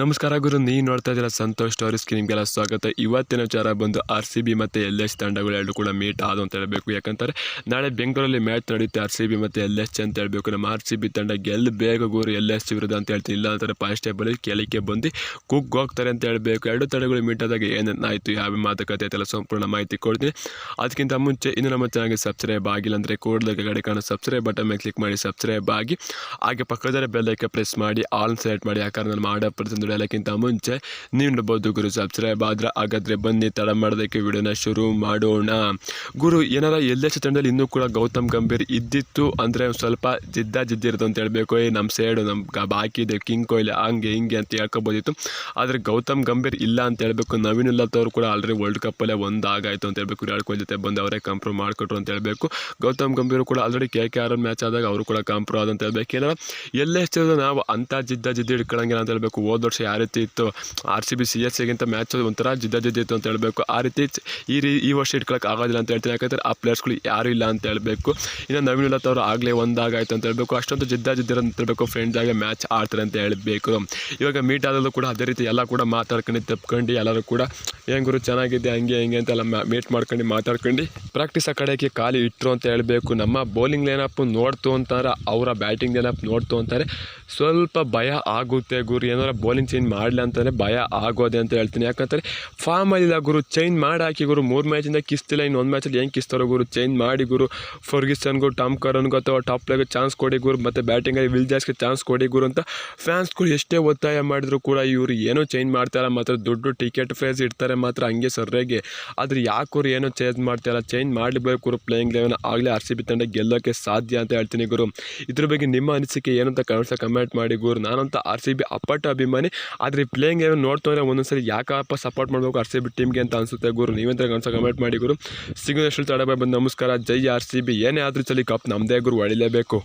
ನಮಸ್ಕಾರ ಗುರು, ನೀವು ನೋಡ್ತಾ ಇದ್ದೀರಾ ಸಂತೋಷ್ ಸ್ಟೋರೀಸ್ಗೆ ನಿಮಗೆಲ್ಲ ಸ್ವಾಗತ. ಇವತ್ತಿನ ವಿಚಾರ ಬಂದು ಆರ್ ಸಿ ಬಿ ಮತ್ತು ಎಲ್ ಎಸ್ ತಂಡಗಳು ಎರಡು ಕೂಡ ಮೀಟ್ ಆದ ಅಂತ ಹೇಳಬೇಕು. ಯಾಕಂತಾರೆ ನಾಳೆ ಬೆಂಗಳೂರಲ್ಲಿ ಮ್ಯಾಚ್ ನಡೆಯುತ್ತೆ ಆರ್ ಸಿ ಬಿ ಮತ್ತು ಎಲ್ ಎಸ್ ಅಂತ ಹೇಳಬೇಕು. ನಮ್ಮ ಆರ್ ಸಿ ಬಿ ತಂಡ ಗೆಲ್ಲಬೇಕು ಗುರು ಎಲ್ ಎಸ್ ವಿರುದ್ಧ ಅಂತ ಹೇಳ್ತೀನಿ. ಇಲ್ಲ ಅಂತಾರೆ ಕಾನ್ಸ್ಟೇಬಲ್ ಕೆಳಕ್ಕೆ ಬಂದು ಕುಕ್ ಹೋಗ್ತಾರೆ ಅಂತ ಹೇಳಬೇಕು. ಎರಡು ತಂಡಗಳು ಮೀಟ್ ಆದಾಗ ಏನೇನಾಯಿತು ಯಾವ ಮಾತುಕತೆ ಆಯ್ತಲ್ಲ ಸಂಪೂರ್ಣ ಮಾಹಿತಿ ಕೊಡ್ತೀನಿ. ಅದಕ್ಕಿಂತ ಮುಂಚೆ, ಇನ್ನು ನಮ್ಮ ಚೆನ್ನಾಗಿ ಸಬ್ಸ್ಕ್ರೈಬ್ ಆಗಿಲ್ಲ ಅಂದರೆ ಕೂಡಲೇ ಕಡೆ ಕಾಣೋ ಸಬ್ಸ್ಕ್ರೈಬ್ ಬಟನ್ ಮೇಲೆ ಕ್ಲಿಕ್ ಮಾಡಿ ಸಬ್ಸ್ಕ್ರೈಬ್ ಆಗಿ, ಹಾಗೆ ಪಕ್ಕದಲ್ಲಿ ಬೆಲ್ಲೈಕೆ ಪ್ರೆಸ್ ಮಾಡಿ ಆಲ್ ಸೆಲೆಕ್ಟ್ ಮಾಡಿ ಯಾಕಂದ್ರೆ ನಾನು ಮಾಡೋ ಹೇಳೋಕ್ಕಿಂತ ಮುಂಚೆ ನೀವು ಗುರು ಸಬ್ಸ್ಕ್ರೈಬ್ ಆದ್ರೆ ಹಾಗಾದ್ರೆ ಬನ್ನಿ, ತಡ ಮಾಡೋದಕ್ಕೆ ವಿಡಿಯೋನ ಶುರು ಮಾಡೋಣ. ಗುರು, ಏನಾರ ಎಲ್ಲೇ ಚಿತ್ರದಲ್ಲಿ ಇನ್ನೂ ಕೂಡ ಗೌತಮ್ ಗಂಭೀರ್ ಇದ್ದಿತ್ತು ಅಂದರೆ ಸ್ವಲ್ಪ ಜಿದ್ದ ಜಿದ್ದಿರೋದು ಅಂತ ಹೇಳಬೇಕು. ಏ ನಮ್ಮ ಸೈಡು ನಮ್ಮ ಬಾಕಿ ಇದೆ ಕಿಂಗ್ ಕೊಹ್ಲಿ ಹಂಗೆ ಹಿಂಗೆ ಅಂತ ಹೇಳ್ಕೊಬೋದಿತ್ತು. ಆದರೆ ಗೌತಮ್ ಗಂಭೀರ್ ಇಲ್ಲ ಅಂತ ಹೇಳಬೇಕು. ನವೀನ್ ಇಲ್ಲದವ್ರು ಕೂಡ ಆಲ್ರೆಡಿ ವರ್ಲ್ಡ್ ಕಪ್ಪಲ್ಲೇ ಒಂದು ಆಗಾಯಿತು ಅಂತ ಹೇಳ್ಬೇಕು. ವಿರಾಟ್ ಕೊಹ್ಲಿ ಜೊತೆ ಬಂದು ಅವರೇ ಕಂಪ್ರೂವ್ ಮಾಡಿಕೊಟ್ರು ಅಂತ ಹೇಳಬೇಕು. ಗೌತಮ್ ಗಂಭೀರ್ ಕೂಡ already K K R match ಆದಾಗ ಅವರು ಕೂಡ ಕಂಪ್ರೂವ್ ಆದಂತ ಹೇಳ್ಬೇಕು. ಏನಾರ ಎಲ್ಲೇ ನಾವು ಅಂತ ಜಿದ್ದ ಜಿದ್ದ ಇಟ್ಕೊಳಂಗಿಲ್ಲ ಅಂತ ಹೇಳ್ಬೇಕು. ಹೋದ ವರ್ಷ ಯಾವ ರೀತಿ ಇತ್ತು R C B C S ಸಿಗಿಂತ match ಒಂಥರ ಜಿದ್ದ ಜಿದ್ದ ಇತ್ತು ಅಂತ ಹೇಳಬೇಕು. ಆ ರೀತಿ ಈ ರೀ, ಈ ವರ್ಷ ಇಟ್ಕೊಳಕ್ಕೆ ಆಗೋದಿಲ್ಲ ಅಂತ ಹೇಳ್ತೀನಿ. ಯಾಕಂದರೆ ಆ ಪ್ಲೇಯರ್ಸ್ಗಳು ಯಾರೂ ಇಲ್ಲ ಅಂತ ಹೇಳಬೇಕು. ಇನ್ನು ನವೀನ್ ಉಲ್ಲತ್ ಅವರು ಆಗಲೇ ಒಂದಾಗಾಯ್ತು ಅಂತ ಹೇಳಬೇಕು. ಅಷ್ಟೊಂದು ಜಿದ್ದ ಅಂತ ಹೇಳಬೇಕು. ಫ್ರೆಂಡ್ಸ್ ಆಗಿ ಮ್ಯಾಚ್ ಆಡ್ತಾರೆ ಅಂತ ಹೇಳಬೇಕು. ಇವಾಗ ಮೀಟ್ ಆದಲ್ಲೂ ಕೂಡ ಅದೇ ರೀತಿ ಎಲ್ಲ ಕೂಡ ಮಾತಾಡ್ಕೊಂಡು ತಪ್ಕೊಂಡು ಎಲ್ಲರೂ ಕೂಡ ಏನು ಗುರು ಚೆನ್ನಾಗಿದೆ ಹಂಗೆ, ಹಿಂಗೆ ಅಂತೆಲ್ಲ ಮೀಟ್ ಮಾಡ್ಕೊಂಡು ಮಾತಾಡ್ಕೊಂಡು ಪ್ರಾಕ್ಟೀಸ್ ಆ ಕಡೆಗೆ ಖಾಲಿ ಇಟ್ಟರು ಅಂತ ಹೇಳಬೇಕು. ನಮ್ಮ ಬೌಲಿಂಗ್ ಲೈನಪ್ ನೋಡ್ತು ಅಂತಾರೆ, ಅವರ ಬ್ಯಾಟಿಂಗ್ ಲೈನಪ್ ನೋಡ್ತು ಅಂತಾರೆ. ಸ್ವಲ್ಪ ಭಯ ಆಗುತ್ತೆ ಗುರು, ಏನಾರ ಬೌಲಿಂಗ್ ಚೇಂಜ್ ಮಾಡಲಿ ಅಂತಂದರೆ ಭಯ ಆಗೋದೆ ಅಂತ ಹೇಳ್ತೀನಿ. ಯಾಕಂತಾರೆ ಫಾರ್ಮಲ್ಲಿಲ್ಲ ಗುರು ಚೇಂಜ್ ಮಾಡಿ ಹಾಕಿ ಗುರು, ಮೂರು ಮ್ಯಾಚಿಂದ ಕಿಸ್ತಿಲ್ಲ ಇನ್ನು ಒಂದು ಮ್ಯಾಚಲ್ಲಿ ಹೆಂಗೆ ಕಿಸ್ತಾರೋ ಗುರು ಚೇಂಜ್ ಮಾಡಿ ಗುರು. ಫರ್ಗಿಸನ್ಗೂ ಟಾಮ್ ಕರನ್ಗೂ ಅಥವಾ ಟಾಪ್ ಪ್ಲೇಗೆ ಚಾನ್ಸ್ ಕೊಡಿ ಗುರು, ಮತ್ತು ಬ್ಯಾಟಿಂಗಲ್ಲಿ ವಿಲ್ ಜಾಸ್ಗೆ ಚಾನ್ಸ್ ಕೊಡಿ ಗುರು ಅಂತ ಫ್ಯಾನ್ಸ್ಗಳು ಎಷ್ಟೇ ಒತ್ತಾಯ ಮಾಡಿದ್ರು ಕೂಡ ಇವರು ಏನೂ ಚೇಂಜ್ ಮಾಡ್ತಾರೆ ಮಾತ್ರ ದುಡ್ಡು ಟಿಕೆಟ್ ಪ್ರೈಸ್ ಇಡ್ತಾರೆ. ಮಾತ್ರ ಹಂಗೆ ಸರಿಯಾಗಿ. ಆದರೆ ಯಾಕೂರು ಏನೋ ಚೇಂಜ್ ಮಾಡ್ತೀರಾ ಚೇಂಜ್ ಮಾಡಲೇಬೇಕು ಪ್ಲೇಯಿಂಗ್ ಲೆವೆನ್ ಆಗಲೇ ಆರ್ ಸಿ ಬಿ ತಂಡ ಗೆಲ್ಲೋಕ್ಕೆ ಸಾಧ್ಯ ಅಂತ ಹೇಳ್ತೀನಿ ಗುರು. ಇದ್ರ ಬಗ್ಗೆ ನಿಮ್ಮ ಅನಿಸಿಕೆ ಏನಂತ ಕಮೆಂಟ್ಸ ಕಮೆಂಟ್ ಮಾಡಿ ಗುರು. ನಾನಂತ ಆರ್ ಸಿ ಬಿ ಅಪ್ಪಟ ಅಭಿಮಾನಿ, ಆದರೆ ಪ್ಲೇಯಿಂಗ್ ಲೆವೆನ್ ನೋಡ್ತಾರೆ ಒಂದೊಂದ್ಸರಿ ಯಾಕಪ್ಪ ಸಪೋರ್ಟ್ ಮಾಡಬೇಕು ಆರ್ ಸಿ ಬಿ ಟೀಮ್ಗೆ ಅಂತ ಅನಿಸುತ್ತೆ ಗುರು. ನೀವೆಂತ ಕಮೆಂಟ್ಸ ಕಮೆಂಟ್ ಮಾಡಿ ಗುರು. ಸಿಗೋದಷ್ಟು ತಡ ಬಂದು ನಮಸ್ಕಾರ. ಜೈ ಆರ್ ಸಿ ಬಿ ಏನೇ ಆದರೂ ಚಲಿ ಕಪ್ ನಮ್ಮದೇ ಗುರು ಹೊಡಿಲೇಬೇಕು